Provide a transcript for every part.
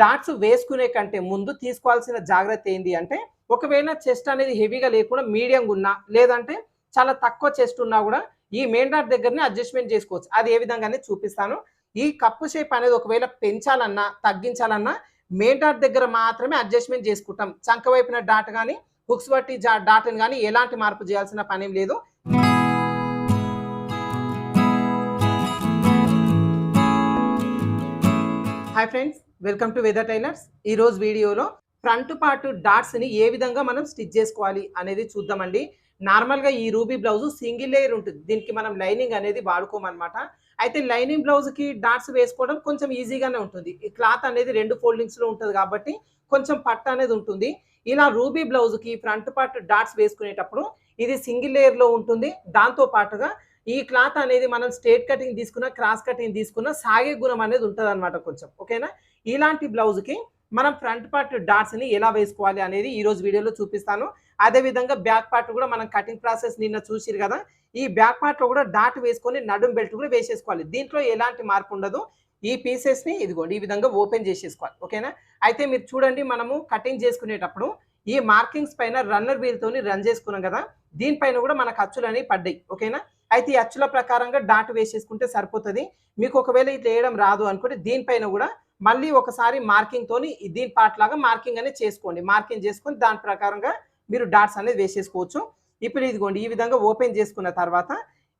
Dots వేసుకునే కంటే ముందు తీసుకోవాల్సిన జాగ్రత్త ఏంటి అంటే ఒకవేళ చెస్ట్ అనేది హెవీగా లేకుండా మీడియంగా ఉన్నా లేదంటే చాలా తక్కువ చెస్ట్ ఉన్నా కూడా ఈ మెయిన్ డాట్ దగ్గరనే అడ్జస్ట్మెంట్ చేసుకోవచ్చు. అది ఏ విధంగానే చూపిస్తాను. ఈ కప్పు షేప్ అనేది ఒకవేళ పెంచాలన్నా తగ్గించాలన్నా మెయిన్ డాట్ దగ్గర మాత్రమే అడ్జస్ట్మెంట్ చేసుకుంటాం. చంక వైపున డాట్ కానీ హుక్స్ బట్టి డాట్ని కానీ ఎలాంటి మార్పు చేయాల్సిన పని లేదు. Hi friends welcome to weather tailors. ఈ రోజు వీడియోలో ఫ్రంట్ పార్ట్ డాట్స్ని ఏ విధంగా మనం స్టిచ్ చేసుకోవాలి అనేది చూద్దామండి. నార్మల్గా ఈ రూబీ బ్లౌజ్ సింగిల్ లేయర్ ఉంటుంది. దీనికి మనం లైనింగ్ అనేది వాడుకోమన్నమాట. అయితే లైనింగ్ బ్లౌజ్కి డాట్స్ వేసుకోవడం కొంచెం ఈజీగానే ఉంటుంది. ఈ క్లాత్ అనేది రెండు ఫోల్డింగ్స్లో ఉంటుంది కాబట్టి కొంచెం పట్ట అనేది ఉంటుంది. ఇలా రూబీ బ్లౌజ్కి ఫ్రంట్ పార్ట్ డాట్స్ వేసుకునేటప్పుడు ఇది సింగిల్ లేయర్లో ఉంటుంది. దాంతో పాటుగా ఈ క్లాత్ అనేది మనం స్ట్రేట్ కటింగ్ తీసుకున్న క్రాస్ కటింగ్ తీసుకున్న సాగే గుణం అనేది ఉంటుంది అనమాట కొంచెం. ఓకేనా? ఇలాంటి బ్లౌజ్కి మనం ఫ్రంట్ పార్ట్ డాట్స్ని ఎలా వేసుకోవాలి అనేది ఈరోజు వీడియోలో చూపిస్తాను. అదే విధంగా బ్యాక్ పార్ట్ కూడా మనం కటింగ్ ప్రాసెస్ నిన్న చూసిరు కదా ఈ బ్యాక్ పార్ట్లో కూడా డాట్ వేసుకొని నడుం బెల్ట్ కూడా వేసేసుకోవాలి. దీంట్లో ఎలాంటి మార్పు ఉండదు. ఈ పీసెస్ని ఇదిగోండి ఈ విధంగా ఓపెన్ చేసేసుకోవాలి. ఓకేనా? అయితే మీరు చూడండి మనము కటింగ్ చేసుకునేటప్పుడు ఈ మార్కింగ్స్ పైన రన్నర్ వీల్తోని రన్ చేసుకున్నాం కదా దీనిపైన కూడా మన ఖర్చులు అనేవి పడ్డాయి. ఓకేనా? అయితే ఈ అచ్చుల ప్రకారంగా డాట్ వేసేసుకుంటే సరిపోతుంది. మీకు ఒకవేళ ఇట్లా వేయడం రాదు అనుకుంటే దీనిపైన కూడా మళ్ళీ ఒకసారి మార్కింగ్ తోని దీని పార్ట్ లాగా మార్కింగ్ అనేది చేసుకోండి. మార్కింగ్ చేసుకొని దాని ప్రకారంగా మీరు డాట్స్ అనేది వేసేసుకోవచ్చు. ఇప్పుడు ఇదిగోండి ఈ విధంగా ఓపెన్ చేసుకున్న తర్వాత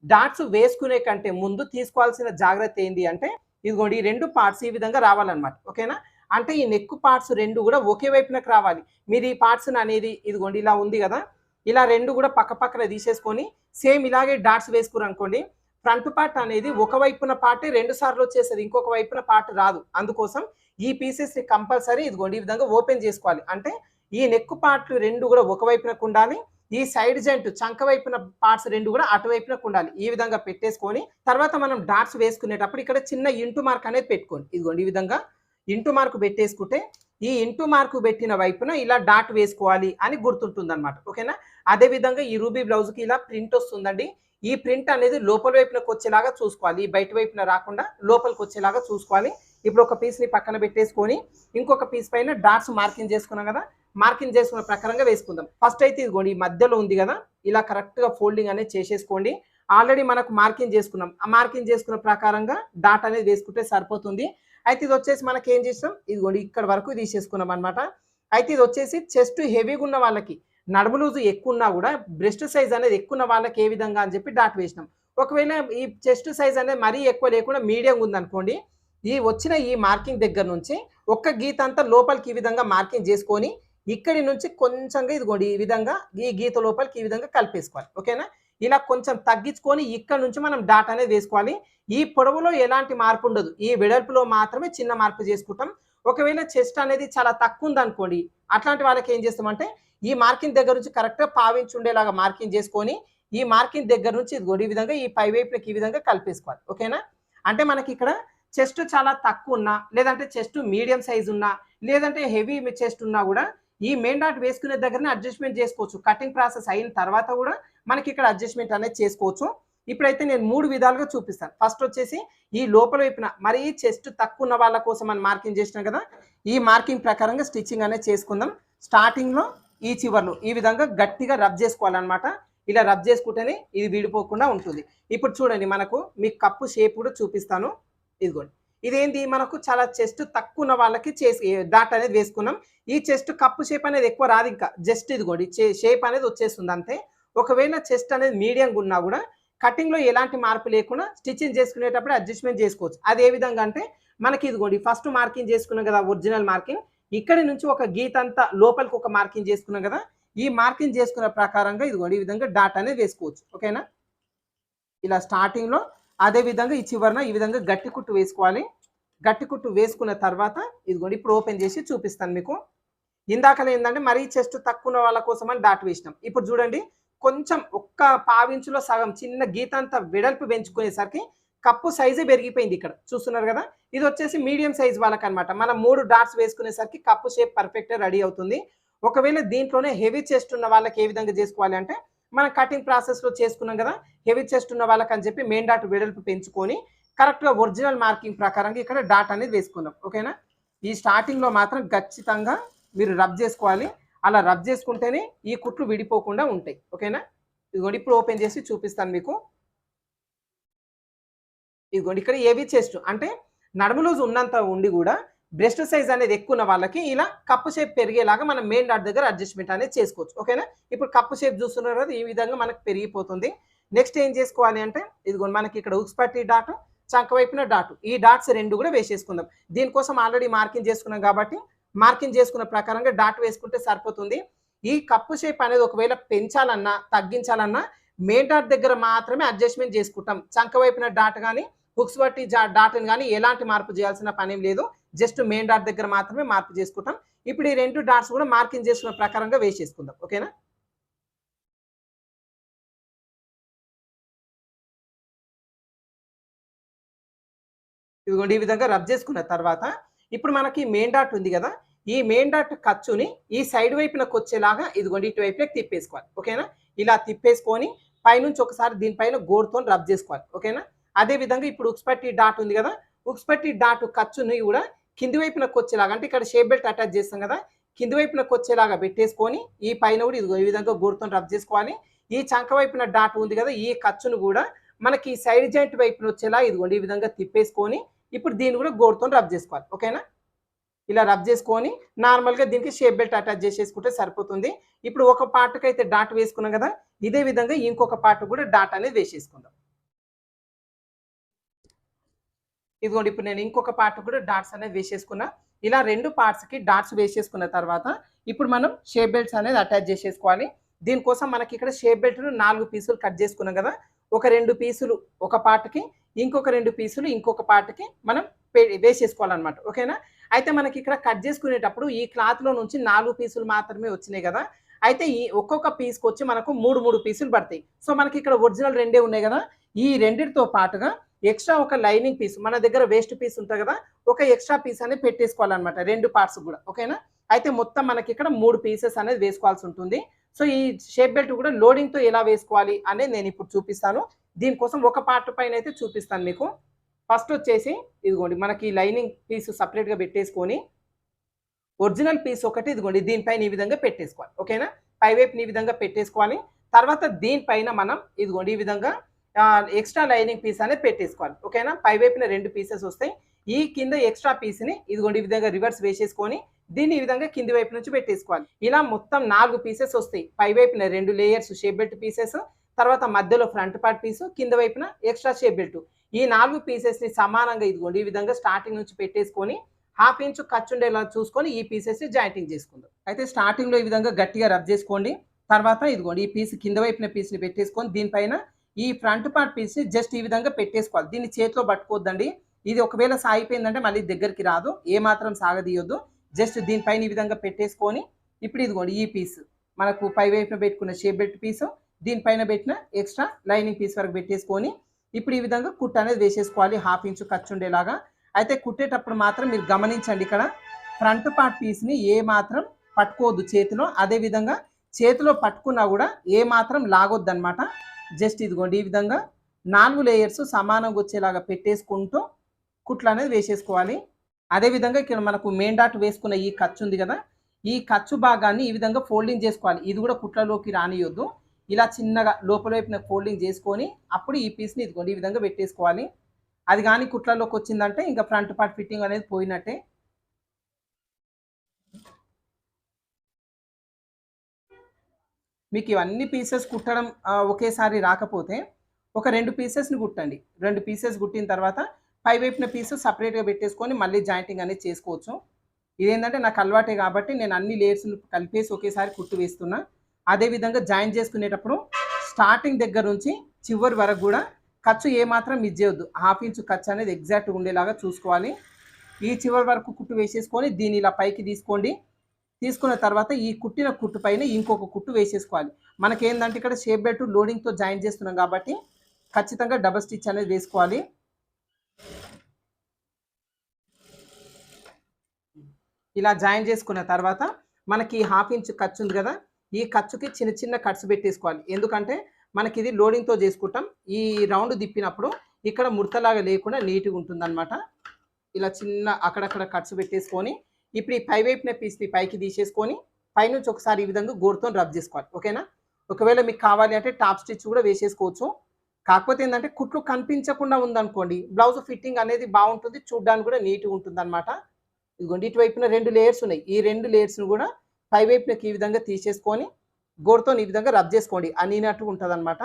డాట్స్ వేసుకునే కంటే ముందు తీసుకోవాల్సిన జాగ్రత్త ఏంటి అంటే ఇదిగోండి ఈ రెండు పార్ట్స్ ఈ విధంగా రావాలన్నమాట. ఓకేనా? అంటే ఈ నెక్ పార్ట్స్ రెండు కూడా ఒకే వైపునకు రావాలి. మీరు ఈ పార్ట్స్ అనేది ఇదిగోండి ఇలా ఉంది కదా ఇలా రెండు కూడా పక్క పక్కన తీసేసుకొని సేమ్ ఇలాగే డాట్స్ వేసుకురు అనుకోండి ఫ్రంట్ పార్ట్ అనేది ఒక వైపున పార్ట్ రెండు సార్లు వచ్చేస్తుంది ఇంకొక వైపున పార్ట్ రాదు. అందుకోసం ఈ పీసెస్ కంపల్సరీ ఇదిగోండి ఈ విధంగా ఓపెన్ చేసుకోవాలి. అంటే ఈ నెక్ పార్ట్లు రెండు కూడా ఒక వైపునకు ఉండాలి ఈ సైడ్ జంట్ చంక వైపున పార్ట్స్ రెండు కూడా అటువైపునకు ఉండాలి ఈ విధంగా పెట్టేసుకొని తర్వాత మనం డాట్స్ వేసుకునేటప్పుడు ఇక్కడ చిన్న ఇంటు మార్క్ అనేది పెట్టుకోండి. ఇదిగోండి ఈ విధంగా ఇంటు మార్క్ పెట్టేసుకుంటే ఈ ఇంటు మార్కు పెట్టిన వైపున ఇలా డాట్ వేసుకోవాలి అని గుర్తుంటుంది అనమాట ఓకేనా? అదే విధంగా ఈ రూబీ బ్లౌజ్కి ఇలా ప్రింట్ వస్తుందండి. ఈ ప్రింట్ అనేది లోపల వైపునకు వచ్చేలాగా చూసుకోవాలి. ఈ బయట వైపున రాకుండా లోపలికి వచ్చేలాగా చూసుకోవాలి. ఇప్పుడు ఒక పీస్ని పక్కన పెట్టేసుకొని ఇంకొక పీస్ పైన డాట్స్ మార్కింగ్ చేసుకున్నాం కదా. మార్కింగ్ చేసుకున్న ప్రకారంగా వేసుకుందాం. ఫస్ట్ అయితే ఇదిగోండి ఈ మధ్యలో ఉంది కదా. ఇలా కరెక్ట్గా ఫోల్డింగ్ అనేది చేసేసుకోండి. ఆల్రెడీ మనకు మార్కింగ్ చేసుకున్నాం. ఆ మార్కింగ్ చేసుకున్న ప్రకారంగా డాట్ అనేది వేసుకుంటే సరిపోతుంది. అయితే ఇది వచ్చేసి మనకి ఏం చేస్తాం? ఇదిగోండి ఇక్కడ వరకు తీసేసుకున్నాం అనమాట అయితే ఇది వచ్చేసి చెస్ట్ హెవీగా ఉన్న వాళ్ళకి నడుము లూజు ఎక్కువ ఉన్నా కూడా బ్రెస్ట్ సైజ్ అనేది ఎక్కువ ఉన్న వాళ్ళకి ఏ విధంగా అని చెప్పి డాట్ వేసినాం. ఒకవేళ ఈ చెస్ట్ సైజ్ అనేది మరీ ఎక్కువ లేకుండా మీడియం ఉందనుకోండి ఈ వచ్చిన ఈ మార్కింగ్ దగ్గర నుంచి ఒక్క గీత అంతా లోపలికి ఈ విధంగా మార్కింగ్ చేసుకొని ఇక్కడి నుంచి కొంచెంగా ఇదిగోండి ఈ విధంగా ఈ గీత లోపలికి ఈ విధంగా కలిపేసుకోవాలి. ఓకేనా? ఇలా కొంచెం తగ్గించుకొని ఇక్కడ నుంచి మనం డాట్ అనేది వేసుకోవాలి. ఈ పొడవులో ఎలాంటి మార్పు ఉండదు. ఈ వెడల్పులో మాత్రమే చిన్న మార్పు చేసుకుంటాం. ఒకవేళ చెస్ట్ అనేది చాలా తక్కువ ఉందనుకోండి అట్లాంటి వాళ్ళకి ఏం చేస్తామంటే ఈ మార్కింగ్ దగ్గర నుంచి కరెక్ట్గా పావించి ఉండేలాగా మార్కింగ్ చేసుకొని ఈ మార్కింగ్ దగ్గర నుంచి ఈ విధంగా ఈ పై వైపులకు ఈ విధంగా కలిపేసుకోవాలి. ఓకేనా అంటే మనకి ఇక్కడ చెస్ట్ చాలా తక్కువ ఉన్నా లేదంటే చెస్ట్ మీడియం సైజ్ ఉన్నా లేదంటే హెవీ చెస్ట్ ఉన్నా కూడా ఈ మెయిన్ డాట్ వేసుకునే దగ్గరనే అడ్జస్ట్మెంట్ చేసుకోవచ్చు. కటింగ్ ప్రాసెస్ అయిన తర్వాత కూడా మనకి ఇక్కడ అడ్జస్ట్మెంట్ అనేది చేసుకోవచ్చు. ఇప్పుడైతే నేను మూడు విధాలుగా చూపిస్తాను. ఫస్ట్ వచ్చేసి ఈ లోపల వైపున మరీ చెస్ట్ తక్కువ ఉన్న వాళ్ళ కోసం మనం మార్కింగ్ చేసినాం కదా ఈ మార్కింగ్ ప్రకారంగా స్టిచ్చింగ్ అనేది చేసుకుందాం. స్టార్టింగ్లో ఈ చివర్లు ఈ విధంగా గట్టిగా రబ్ చేసుకోవాలన్నమాట. ఇలా రబ్ చేసుకుంటేనే ఇది విడిపోకుండా ఉంటుంది. ఇప్పుడు చూడండి మనకు మీ కప్పు షేప్ కూడా చూపిస్తాను. ఇదిగోండి. ఇదేంటి? మనకు చాలా చెస్ట్ తక్కువ ఉన్న వాళ్ళకి చేసి డాట్ అనేది వేసుకున్నాం. ఈ చెస్ట్ కప్పు షేప్ అనేది ఎక్కువ రాదు ఇంకా. జస్ట్ ఇదిగోండి షేప్ అనేది వచ్చేస్తుంది అంతే. ఒకవేళ చెస్ట్ అనేది మీడియంగా ఉన్నా కూడా కటింగ్లో ఎలాంటి మార్పు లేకుండా స్టిచ్చింగ్ చేసుకునేటప్పుడు అడ్జస్ట్మెంట్ చేసుకోవచ్చు. అది ఏ విధంగా అంటే మనకి ఇదిగోండి ఫస్ట్ మార్కింగ్ చేసుకున్నాం కదా ఒరిజినల్ మార్కింగ్. ఇక్కడి నుంచి ఒక గీత అంతా లోపలికి ఒక మార్కింగ్ చేసుకున్నాం కదా ఈ మార్కింగ్ చేసుకున్న ప్రకారంగా ఇదిగోండి ఈ విధంగా డాట్ అనేది వేసుకోవచ్చు. ఓకేనా? ఇలా స్టార్టింగ్లో అదే విధంగా ఈ చివరన ఈ విధంగా గట్టి కుట్టు వేసుకోవాలి. గట్టి కుట్టు వేసుకున్న తర్వాత ఇదిగోండి ఇప్పుడు ఓపెన్ చేసి చూపిస్తాను మీకు. ఇందాకనే ఏంటంటే మరీ చెస్ట్ తక్కువ ఉన్న వాళ్ళ కోసం అని డాట్ వేసినాం. ఇప్పుడు చూడండి కొంచెం ఒక్క పావించులో సగం చిన్న గీత అంతా వెడల్పు పెంచుకునేసరికి కప్పు సైజే పెరిగిపోయింది ఇక్కడ. చూస్తున్నారు కదా? ఇది వచ్చేసి మీడియం సైజ్ వాళ్ళకి అనమాట మనం మూడు డాట్స్ వేసుకునేసరికి కప్పు షేప్ పర్ఫెక్ట్గా రెడీ అవుతుంది. ఒకవేళ దీంట్లోనే హెవీ చెస్ట్ ఉన్న వాళ్ళకి ఏ విధంగా చేసుకోవాలి అంటే మనం కటింగ్ ప్రాసెస్లో చేసుకున్నాం కదా హెవీ చెస్ట్ ఉన్న వాళ్ళకి అని చెప్పి మెయిన్ డాట్ వెడల్పు పెంచుకొని కరెక్ట్గా ఒరిజినల్ మార్కింగ్ ప్రకారంగా ఇక్కడ డాట్ అనేది వేసుకుందాం. ఓకేనా ఈ స్టార్టింగ్లో మాత్రం ఖచ్చితంగా మీరు రబ్ చేసుకోవాలి. అలా రబ్ చేసుకుంటేనే ఈ కుట్లు విడిపోకుండా ఉంటాయి. ఓకేనా ఇదిగోండి ఇప్పుడు ఓపెన్ చేసి చూపిస్తాను మీకు. ఇదిగోండి ఇక్కడ ఏవి చెస్ట్ అంటే నడుము లూజ్ ఉన్నంత ఉండి కూడా బ్రెస్ట్ సైజ్ అనేది ఎక్కువ ఉన్న వాళ్ళకి ఇలా కప్పు షేప్ పెరిగేలాగా మనం మెయిన్ డాట్ దగ్గర అడ్జస్ట్మెంట్ అనేది చేసుకోవచ్చు. ఓకేనా? ఇప్పుడు కప్పు షేప్ చూస్తున్నారు కదా ఈ విధంగా మనకు పెరిగిపోతుంది. నెక్స్ట్ ఏం చేసుకోవాలి అంటే ఇదిగోండి మనకి ఇక్కడ ఉక్స్ పట్టి డాట్ చంక వైపున డాట్ ఈ డాట్స్ రెండు కూడా వేసేసుకుందాం. దీనికోసం ఆల్రెడీ మార్కింగ్ చేసుకున్నాం కాబట్టి మార్కింగ్ చేసుకున్న ప్రకారంగా డాట్ వేసుకుంటే సరిపోతుంది. ఈ కప్పు షేప్ అనేది ఒకవేళ పెంచాలన్నా తగ్గించాలన్నా మెయిన్ డాట్ దగ్గర మాత్రమే అడ్జస్ట్మెంట్ చేసుకుంటాం. చంక వైపున డాట్ కానీ హుక్స్ బట్టి డాట్ కానీ ఎలాంటి మార్పు చేయాల్సిన పని లేదు. జస్ట్ మెయిన్ డాట్ దగ్గర మాత్రమే మార్పు చేసుకుంటాం. ఇప్పుడు ఈ రెండు డాట్స్ కూడా మార్కింగ్ చేసుకున్న ప్రకారంగా వేసేసుకుందాం ఓకేనా? ఇదిగోండి ఈ విధంగా రబ్ చేసుకున్న తర్వాత ఇప్పుడు మనకి మెయిన్ డాట్ ఉంది కదా ఈ మెయిన్ డాట్ ఖర్చుని ఈ సైడ్ వైపునకు వచ్చేలాగా ఇదిగోండి ఇటువైపునకి తిప్పేసుకోవాలి. ఓకేనా? ఇలా తిప్పేసుకొని పైనుంచి ఒకసారి దీనిపైన గోరుతో రబ్ చేసుకోవాలి. ఓకేనా? అదే విధంగా ఇప్పుడు ఉక్స్పట్టి డాట్ ఉంది కదా ఉక్స్పట్టి డాట్ ఖర్చుని కూడా కింది వైపునకు వచ్చేలాగా అంటే ఇక్కడ షేప్ బెల్ట్ అటాచ్ చేస్తాం కదా కింది వైపునకు వచ్చేలాగా పెట్టేసుకొని ఈ పైన కూడా ఇదిగో ఈ విధంగా గుర్తును రబ్ చేసుకోవాలి. ఈ చంక వైపున డాట్ ఉంది కదా ఈ ఖర్చును కూడా మనకి సైడ్ జాయింట్ వైపున వచ్చేలా ఇదిగోండి ఈ విధంగా తిప్పేసుకొని ఇప్పుడు దీన్ని కూడా గోరుతో రబ్ చేసుకోవాలి. ఓకేనా? ఇలా రబ్ చేసుకొని నార్మల్గా దీనికి షేప్ బెల్ట్ అటాచ్ చేసేసుకుంటే సరిపోతుంది. ఇప్పుడు ఒక పార్ట్కి అయితే డాట్ వేసుకున్నాం కదా ఇదే విధంగా ఇంకొక పార్ట్ కూడా డాట్ అనేది వేసేసుకుందాం. ఇదిగోండి ఇప్పుడు నేను ఇంకొక పార్ట్ కూడా డాట్స్ అనేది వేసేసుకున్నా. ఇలా రెండు పార్ట్స్కి డాట్స్ వేసేసుకున్న తర్వాత ఇప్పుడు మనం షేప్ బెల్ట్స్ అనేది అటాచ్ చేసేసుకోవాలి. దీనికోసం మనకి ఇక్కడ షేప్ బెల్ట్ నాలుగు పీసులు కట్ చేసుకున్నాం కదా. ఒక రెండు పీసులు ఒక పార్ట్కి ఇంకొక రెండు పీసులు ఇంకొక పార్ట్కి మనం వేసేసుకోవాలన్నమాట. ఓకేనా అయితే మనకి ఇక్కడ కట్ చేసుకునేటప్పుడు ఈ క్లాత్లో నుంచి నాలుగు పీసులు మాత్రమే వచ్చినాయి కదా. అయితే ఈ ఒక్కొక్క పీస్కి వచ్చి మనకు మూడు మూడు పీసులు పడతాయి. సో మనకి ఇక్కడ ఒరిజినల్ రెండే ఉన్నాయి కదా. ఈ రెండిటితో పాటుగా ఎక్స్ట్రా ఒక లైనింగ్ పీస్ మన దగ్గర వేస్ట్ పీస్ ఉంటుంది కదా ఒక ఎక్స్ట్రా పీస్ అనేది పెట్టేసుకోవాలన్నమాట రెండు పార్ట్స్ కూడా ఓకేనా? అయితే మొత్తం మనకి ఇక్కడ మూడు పీసెస్ అనేది వేసుకోవాల్సి ఉంటుంది. సో ఈ షేప్ బెల్ట్ కూడా లోడింగ్తో ఎలా వేసుకోవాలి అనేది నేను ఇప్పుడు చూపిస్తాను. దీనికోసం ఒక పార్ట్ పైన అయితే చూపిస్తాను మీకు. ఫస్ట్ వచ్చేసి ఇదిగోండి మనకి లైనింగ్ పీస్ సపరేట్గా పెట్టేసుకొని ఒరిజినల్ పీస్ ఒకటి ఇదిగోండి దీనిపైన ఈ విధంగా పెట్టేసుకోవాలి ఓకేనా? పైవైపుని ఈ విధంగా పెట్టేసుకోవాలి. తర్వాత దీనిపైన మనం ఇదిగోండి ఈ విధంగా ఎక్స్ట్రా లైనింగ్ పీస్ అనేది పెట్టేసుకోవాలి. ఓకేనా? పై వైపున రెండు పీసెస్ వస్తాయి. ఈ కింద ఎక్స్ట్రా పీస్ని ఇదిగోండి ఈ విధంగా రివర్స్ వేసేసుకొని దీన్ని ఈ విధంగా కింది వైపు నుంచి పెట్టేసుకోవాలి. ఇలా మొత్తం నాలుగు పీసెస్ వస్తాయి. పై వైపున రెండు లేయర్స్ షేప్ బెల్ట్ పీసెస్ తర్వాత మధ్యలో ఫ్రంట్ పార్ట్ పీసు కింద వైపున ఎక్స్ట్రా షేప్ బెల్ట్ ఈ నాలుగు పీసెస్ని సమానంగా ఇదిగోండి ఈ విధంగా స్టార్టింగ్ నుంచి పెట్టేసుకొని హాఫ్ ఇంచ్ ఖర్చు ఉండేలా చూసుకొని ఈ పీసెస్ని జాయింటింగ్ చేసుకుందాం. అయితే స్టార్టింగ్లో ఈ విధంగా గట్టిగా రబ్ చేసుకోండి. తర్వాత ఇదిగోండి ఈ పీస్ కింద వైపున పీస్ని పెట్టేసుకొని దీనిపైన ఈ ఫ్రంట్ పార్ట్ పీస్ని జస్ట్ ఈ విధంగా పెట్టేసుకోవాలి. దీన్ని చేతిలో పట్టుకోవద్దండి. ఇది ఒకవేళ సాగిపోయిందంటే మళ్ళీ దగ్గరికి రాదు. ఏ మాత్రం సాగదీయొద్దు. జస్ట్ దీనిపైన ఈ విధంగా పెట్టేసుకొని ఇప్పుడు ఇదిగోండి ఈ పీస్. మనకు పై వైపున పెట్టుకున్న షేప్ బెల్ట్ పీసు దీనిపైన పెట్టిన ఎక్స్ట్రా లైనింగ్ పీస్ వరకు పెట్టేసుకొని ఇప్పుడు ఈ విధంగా కుట్ అనేది వేసేసుకోవాలి. హాఫ్ ఇంచు ఖర్చు ఉండేలాగా. అయితే కుట్టేటప్పుడు మాత్రం మీరు గమనించండి ఇక్కడ ఫ్రంట్ పార్ట్ పీస్ని ఏ మాత్రం పట్టుకోవద్దు చేతిలో. అదే విధంగా చేతిలో పట్టుకున్నా కూడా ఏ మాత్రం లాగొద్దు అనమాట జస్ట్ ఇదిగోండి ఈ విధంగా నాలుగు లేయర్స్ సమానంగా వచ్చేలాగా పెట్టేసుకుంటూ కుట్లు అనేది వేసేసుకోవాలి. అదేవిధంగా ఇక్కడ మనకు మెయిన్ డాట్ వేసుకున్న ఈ ఖర్చు ఉంది కదా ఈ ఖర్చు భాగాన్ని ఈ విధంగా ఫోల్డింగ్ చేసుకోవాలి. ఇది కూడా కుట్లలోకి రానియొద్దు. ఇలా చిన్నగా లోపల వైపున ఫోల్డింగ్ చేసుకొని అప్పుడు ఈ పీస్ని ఇదిగోండి ఈ విధంగా పెట్టేసుకోవాలి. అది కానీ కుట్లలోకి వచ్చిందంటే ఇంకా ఫ్రంట్ పార్ట్ ఫిట్టింగ్ అనేది పోయినట్టే. మీకు ఇవన్నీ పీసెస్ కుట్టడం ఒకేసారి రాకపోతే ఒక రెండు పీసెస్ని కుట్టండి. రెండు పీసెస్ కుట్టిన తర్వాత పై వైపున పీస్ సపరేట్గా పెట్టేసుకొని మళ్ళీ జాయింటింగ్ అనేది చేసుకోవచ్చు. ఇదేంటంటే నాకు అలవాటే కాబట్టి నేను అన్ని లేయర్స్ని కలిపేసి ఒకేసారి కుట్టు వేస్తున్నా. అదేవిధంగా జాయిన్ చేసుకునేటప్పుడు స్టార్టింగ్ దగ్గర నుంచి చివరి వరకు కూడా ఖర్చు ఏమాత్రం మిస్ చేయొద్దు. హాఫ్ ఇంచు ఖర్చు అనేది ఎగ్జాక్ట్గా ఉండేలాగా చూసుకోవాలి. ఈ చివరి వరకు కుట్టు వేసేసుకొని దీన్ని ఇలా పైకి తీసుకోండి. తీసుకున్న తర్వాత ఈ కుట్టిన కుట్టు పైన ఇంకొక కుట్టు వేసేసుకోవాలి. మనకేందంటే ఇక్కడ షేప్ బెల్ట్ లోడింగ్తో జాయిన్ చేస్తున్నాం కాబట్టి ఖచ్చితంగా డబల్ స్టిచ్ అనేది వేసుకోవాలి. ఇలా జాయిన్ చేసుకున్న తర్వాత మనకి హాఫ్ ఇంచ్ ఖర్చు ఉంది కదా ఈ ఖర్చుకి చిన్న చిన్న కట్స్ పెట్టేసుకోవాలి. ఎందుకంటే మనకి ఇది లోడింగ్తో చేసుకుంటాం. ఈ రౌండ్ తిప్పినప్పుడు ఇక్కడ ముడతలాగా లేకుండా నీట్గా ఉంటుందన్నమాట. ఇలా చిన్న అక్కడక్కడ కట్స్ పెట్టేసుకొని ఇప్పుడు ఈ పై వైపున పీస్ని పైకి తీసేసుకొని పైనుంచి ఒకసారి ఈ విధంగా గోరుతో రబ్ చేసుకోవాలి. ఓకేనా? ఒకవేళ మీకు కావాలి అంటే టాప్ స్టిచ్ కూడా వేసేసుకోవచ్చు. కాకపోతే ఏంటంటే కుట్లు కనిపించకుండా ఉందనుకోండి బ్లౌజ్ ఫిట్టింగ్ అనేది బాగుంటుంది చూడడానికి కూడా నీట్గా ఉంటుంది అనమాట ఇదిగోండి ఇటువైపున రెండు లేయర్స్ ఉన్నాయి. ఈ రెండు లేయర్స్ని కూడా పై వైపునకి ఈ విధంగా తీసేసుకొని గోరుతో ఈ విధంగా రబ్ చేసుకోండి. అనినట్టు ఉంటుంది అనమాట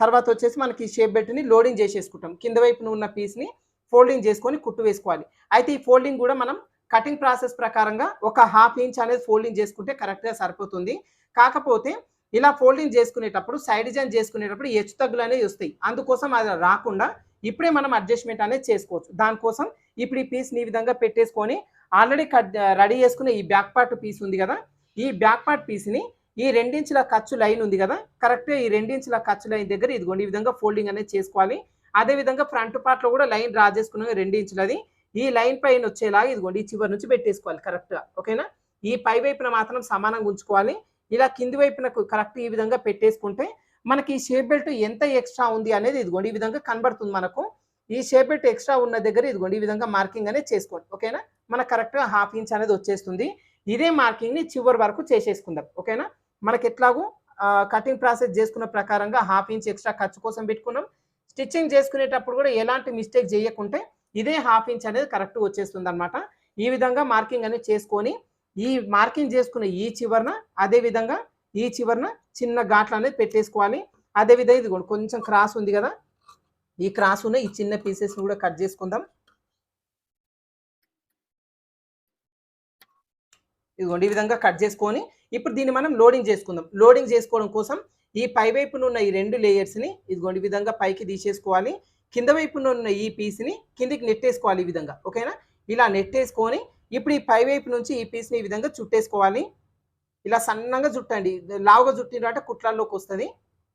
తర్వాత వచ్చేసి మనకి ఈ షేప్ బెల్ట్ని లోడింగ్ చేసేసుకుంటాం. కింద వైపున ఉన్న పీస్ని ఫోల్డింగ్ చేసుకొని కుట్టు వేసుకోవాలి. అయితే ఈ ఫోల్డింగ్ కూడా మనం కటింగ్ ప్రాసెస్ ప్రకారంగా ఒక హాఫ్ ఇంచ్ అనేది ఫోల్డింగ్ చేసుకుంటే కరెక్ట్గా సరిపోతుంది. కాకపోతే ఇలా ఫోల్డింగ్ చేసుకునేటప్పుడు సైడ్ డిజైన్ చేసుకునేటప్పుడు హెచ్చు తగ్గులు అనేవి వస్తాయి. అందుకోసం అది రాకుండా ఇప్పుడే మనం అడ్జస్ట్మెంట్ అనేది చేసుకోవచ్చు. దానికోసం ఇప్పుడు ఈ పీస్ని ఈ విధంగా పెట్టేసుకొని ఆల్రెడీ కట్ రెడీ చేసుకునే ఈ బ్యాక్ పార్ట్ పీస్ ఉంది కదా ఈ బ్యాక్ పార్ట్ పీస్ని ఈ రెండించుల ఖర్చు లైన్ ఉంది కదా కరెక్ట్గా ఈ రెండించుల ఖర్చు లైన్ దగ్గర ఇదిగోండి ఈ విధంగా ఫోల్డింగ్ అనేది చేసుకోవాలి. అదే విధంగా ఫ్రంట్ పార్ట్లో కూడా లైన్ డ్రా చేసుకున్నాం రెండు ఇంచులది ఈ లైన్ పైన వచ్చేలాగా ఇదిగోండి ఈ చివరి నుంచి పెట్టేసుకోవాలి కరెక్ట్గా ఓకేనా? ఈ పై వైపున మాత్రం సమానంగా ఉంచుకోవాలి. ఇలా కింది వైపునకు కరెక్ట్ ఈ విధంగా పెట్టేసుకుంటే మనకి ఈ షేప్ బెల్ట్ ఎంత ఎక్స్ట్రా ఉంది అనేది ఇదిగోండి ఈ విధంగా కనబడుతుంది మనకు. ఈ షేప్ బెల్ట్ ఎక్స్ట్రా ఉన్న దగ్గర ఇదిగోండి ఈ విధంగా మార్కింగ్ అనేది చేసుకోండి. ఓకేనా? మనకు కరెక్ట్గా హాఫ్ ఇంచ్ అనేది వచ్చేస్తుంది. ఇదే మార్కింగ్ని చివరి వరకు చేసేసుకుందాం. ఓకేనా? మనకి ఎట్లాగో కటింగ్ ప్రాసెస్ చేసుకున్న ప్రకారంగా హాఫ్ ఇంచ్ ఎక్స్ట్రా ఖర్చు కోసం పెట్టుకున్నాం. స్టిచ్చింగ్ చేసుకునేటప్పుడు కూడా ఎలాంటి మిస్టేక్ చేయకుంటే ఇదే హాఫ్ ఇంచ్ అనేది కరెక్ట్ వచ్చేస్తుంది అనమాట ఈ విధంగా మార్కింగ్ అనేది చేసుకొని ఈ మార్కింగ్ చేసుకున్న ఈ చివరన అదే విధంగా ఈ చివరన చిన్న ఘాట్లు అనేది పెట్టేసుకోవాలి. అదే విధంగా ఇది కొంచెం క్రాస్ ఉంది కదా. ఈ క్రాస్ ఉన్న ఈ చిన్న పీసెస్ కూడా కట్ చేసుకుందాం. ఇదిగోండి ఈ విధంగా కట్ చేసుకొని ఇప్పుడు దీన్ని మనం లోడింగ్ చేసుకుందాం. లోడింగ్ చేసుకోవడం కోసం ఈ పై వైపున ఉన్న ఈ రెండు లేయర్స్ని ఇదిగోండి ఈ విధంగా పైకి తీసేసుకోవాలి. కింద వైపున ఉన్న ఈ పీస్ని కిందికి నెట్టేసుకోవాలి ఈ విధంగా ఓకేనా? ఇలా నెట్టేసుకొని ఇప్పుడు ఈ పై వైపు నుంచి ఈ పీస్ని ఈ విధంగా చుట్టేసుకోవాలి. ఇలా సన్నగా చుట్టండి. లావుగా చుట్టినట్టు కుట్లల్లోకి వస్తుంది.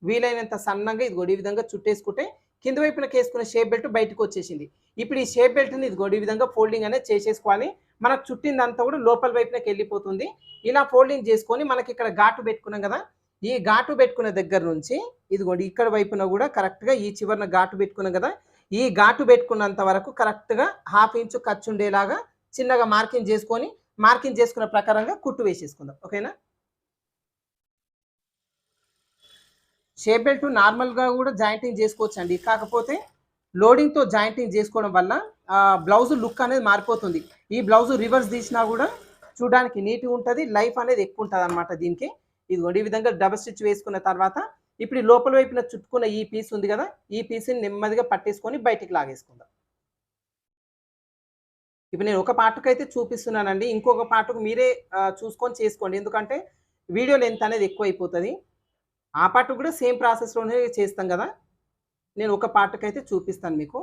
వీలైనంత సన్నగా ఇది ఈ విధంగా చుట్టేసుకుంటే కింద వైపునకి కేసుకున్న షేప్ బెల్ట్ బయటకు వచ్చేసింది. ఇప్పుడు ఈ షేప్ బెల్ట్ని ఇది ఈ విధంగా ఫోల్డింగ్ అనేది చేసేసుకోవాలి. మనకు చుట్టిందంతా కూడా లోపల వైపునకి వెళ్ళిపోతుంది. ఇలా ఫోల్డింగ్ చేసుకొని మనకి ఇక్కడ ఘాటు పెట్టుకున్నాం కదా ఈ ఘాటు పెట్టుకున్న దగ్గర నుంచి ఇదిగోండి ఇక్కడ వైపున కూడా కరెక్ట్గా ఈ చివరిన ఘాటు పెట్టుకున్నాం కదా ఈ ఘాటు పెట్టుకున్నంత వరకు కరెక్ట్గా హాఫ్ ఇంచు ఖర్చు ఉండేలాగా చిన్నగా మార్కింగ్ చేసుకొని మార్కింగ్ చేసుకున్న ప్రకారంగా కుట్టు వేసేసుకుందాం. ఓకేనా షేప్ బెల్ట్ నార్మల్గా కూడా జాయింటింగ్ చేసుకోవచ్చు అండి కాకపోతే లోడింగ్తో జాయింటింగ్ చేసుకోవడం వల్ల బ్లౌజ్ లుక్ అనేది మారిపోతుంది. ఈ బ్లౌజ్ రివర్స్ తీసినా కూడా చూడడానికి నీట్గా ఉంటుంది లైఫ్ అనేది ఎక్కువ ఉంటుంది అనమాట దీనికి. ఇదిగోండి ఈ విధంగా డబల్ స్టిచ్ వేసుకున్న తర్వాత ఇప్పుడు ఈ లోపల వైపున చుట్టుకున్న ఈ పీస్ ఉంది కదా ఈ పీస్ని నెమ్మదిగా పట్టేసుకొని బయటికి లాగేసుకుందాం. ఇప్పుడు నేను ఒక పాటకు అయితే చూపిస్తున్నానండి. ఇంకొక పాటకు మీరే చూసుకొని చేసుకోండి. ఎందుకంటే వీడియో లెంత్ అనేది ఎక్కువ అయిపోతుంది ఆ పాట కూడా సేమ్ ప్రాసెస్లోనే చేస్తాం కదా. నేను ఒక పాటకు అయితే చూపిస్తాను మీకు.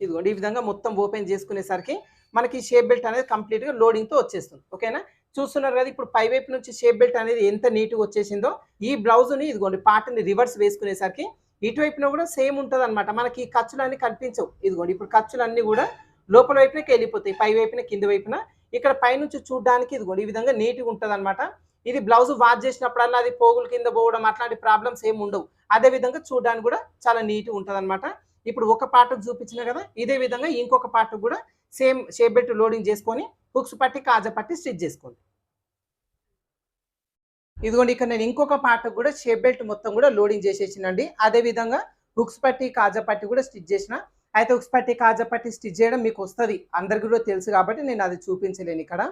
ఇదిగోండి ఈ విధంగా మొత్తం ఓపెన్ చేసుకునేసరికి మనకి షేప్ బెల్ట్ అనేది కంప్లీట్గా లోడింగ్తో వచ్చేస్తుంది. ఓకేనా? చూస్తున్నారు కదా ఇప్పుడు పై వైపు నుంచి షేప్ బెల్ట్ అనేది ఎంత నీట్గా వచ్చేసిందో ఈ బ్లౌజ్ని ఇదిగోండి పాటని రివర్స్ వేసుకునేసరికి ఇటువైపున కూడా సేమ్ ఉంటుంది అనమాట మనకి ఈ ఖర్చులు అన్ని కనిపించవు. ఇదిగోండి ఇప్పుడు ఖర్చులు అన్నీ కూడా లోపల వైపునకి వెళ్ళిపోతాయి పై వైపున కింద వైపున. ఇక్కడ పైనుంచి చూడడానికి ఇదిగోండి ఈ విధంగా నీట్గా ఉంటుంది అనమాట ఇది బ్లౌజ్ వాష్ చేసినప్పుడల్లా అది పోగుల కింద పోవడం అట్లాంటి ప్రాబ్లమ్స్ ఏమి ఉండవు. అదే విధంగా చూడడానికి కూడా చాలా నీట్గా ఉంటుంది అనమాట ఇప్పుడు ఒక పాటకు చూపించిన కదా ఇదే విధంగా ఇంకొక పాటకు కూడా సేమ్ షేప్ బెల్ట్ లోడింగ్ చేసుకొని హుక్స్ పట్టి కాజా పట్టి స్టిచ్ చేసుకోండి. ఇదిగోండి ఇక్కడ నేను ఇంకొక పాటకు కూడా షేప్ బెల్ట్ మొత్తం కూడా లోడింగ్ చేసేసినండి. అదే విధంగా హుక్స్ పట్టి కాజా పట్టి కూడా స్టిచ్ చేసిన అయితే హుక్స్ పట్టి కాజా పట్టి స్టిచ్ చేయడం మీకు వస్తుంది. అందరికి కూడా తెలుసు కాబట్టి నేను అది చూపించలేను ఇక్కడ.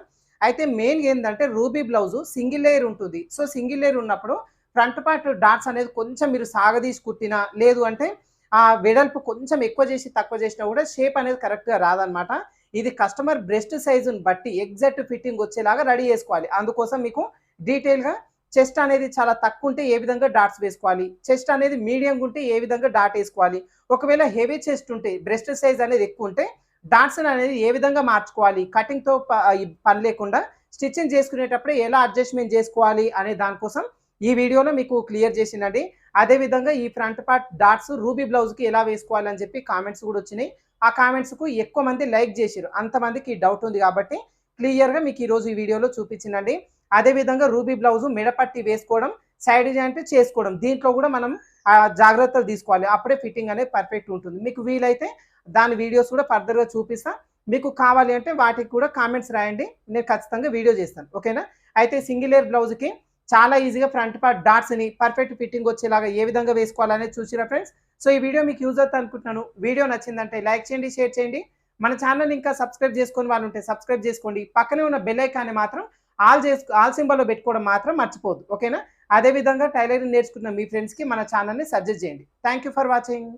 అయితే మెయిన్ ఏంటంటే రూబీ బ్లౌజ్ సింగిల్ లేయర్ ఉంటుంది. సో సింగిల్ లేయర్ ఉన్నప్పుడు ఫ్రంట్ పార్ట్ డాట్స్ అనేది కొంచెం మీరు సాగదీసి కుట్టినా లేదు అంటే ఆ వెడల్పు కొంచెం ఎక్కువ చేసి తక్కువ చేసినా కూడా షేప్ అనేది కరెక్ట్గా రాదనమాట ఇది కస్టమర్ బ్రెస్ట్ సైజుని బట్టి ఎగ్జాక్ట్ ఫిట్టింగ్ వచ్చేలాగా రెడీ చేసుకోవాలి. అందుకోసం మీకు డీటెయిల్గా చెస్ట్ అనేది చాలా తక్కువ ఉంటే ఏ విధంగా డాట్స్ వేసుకోవాలి? చెస్ట్ అనేది మీడియం ఉంటే ఏ విధంగా డాట్ వేసుకోవాలి? ఒకవేళ హెవీ చెస్ట్ ఉంటే బ్రెస్ట్ సైజ్ అనేది ఎక్కువ ఉంటే డాట్స్ అనేది ఏ విధంగా మార్చుకోవాలి? కటింగ్తో పని లేకుండా స్టిచ్చింగ్ చేసుకునేటప్పుడు ఎలా అడ్జస్ట్మెంట్ చేసుకోవాలి అనే దానికోసం ఈ వీడియోలో మీకు క్లియర్ చేసిందండి. అదేవిధంగా ఈ ఫ్రంట్ పార్ట్ డాట్స్ రూబీ బ్లౌజ్కి ఎలా వేసుకోవాలి అని చెప్పి కామెంట్స్ కూడా వచ్చినాయి. ఆ కామెంట్స్కు ఎక్కువ మంది లైక్ చేశారు అంతమందికి డౌట్ ఉంది కాబట్టి క్లియర్గా మీకు ఈరోజు ఈ వీడియోలో చూపించిందండి. అదేవిధంగా రూబీ బ్లౌజ్ మెడపట్టి వేసుకోవడం సైడ్ జాయింట్ చేసుకోవడం దీంట్లో కూడా మనం జాగ్రత్తలు తీసుకోవాలి. అప్పుడే ఫిట్టింగ్ అనేది పర్ఫెక్ట్ ఉంటుంది. మీకు వీలైతే దాని వీడియోస్ కూడా ఫర్దర్గా చూపిస్తాను మీకు కావాలి అంటే వాటికి కూడా కామెంట్స్ రాయండి. నేను ఖచ్చితంగా వీడియో చేస్తాను. ఓకేనా అయితే సింగిల్ ఇయర్ బ్లౌజ్కి చాలా ఈజీగా ఫ్రంట్ పార్ట్ డాట్స్ని పర్ఫెక్ట్ ఫిట్టింగ్ వచ్చేలాగా ఏ విధంగా వేసుకోవాలనేది చూసిరా ఫ్రెండ్స్ సో ఈ వీడియో మీకు యూజ్ అవుతుంది అనుకుంటున్నాను. వీడియో నచ్చిందంటే లైక్ చేయండి షేర్ చేయండి. మన ఛానల్ ఇంకా సబ్స్క్రైబ్ చేసుకొని వాళ్ళు ఉంటే సబ్స్క్రైబ్ చేసుకోండి. పక్కనే ఉన్న బెల్ ఐకాన్ని మాత్రం ఆల్ చేసుకో ఆల్ సింబల్లో పెట్టుకోవడం మాత్రం మర్చిపోదు ఓకేనా? అదేవిధంగా టైలరింగ్ నేర్చుకున్న మీ ఫ్రెండ్స్కి మన ఛానల్ని సజెస్ట్ చేయండి. Thank you for watching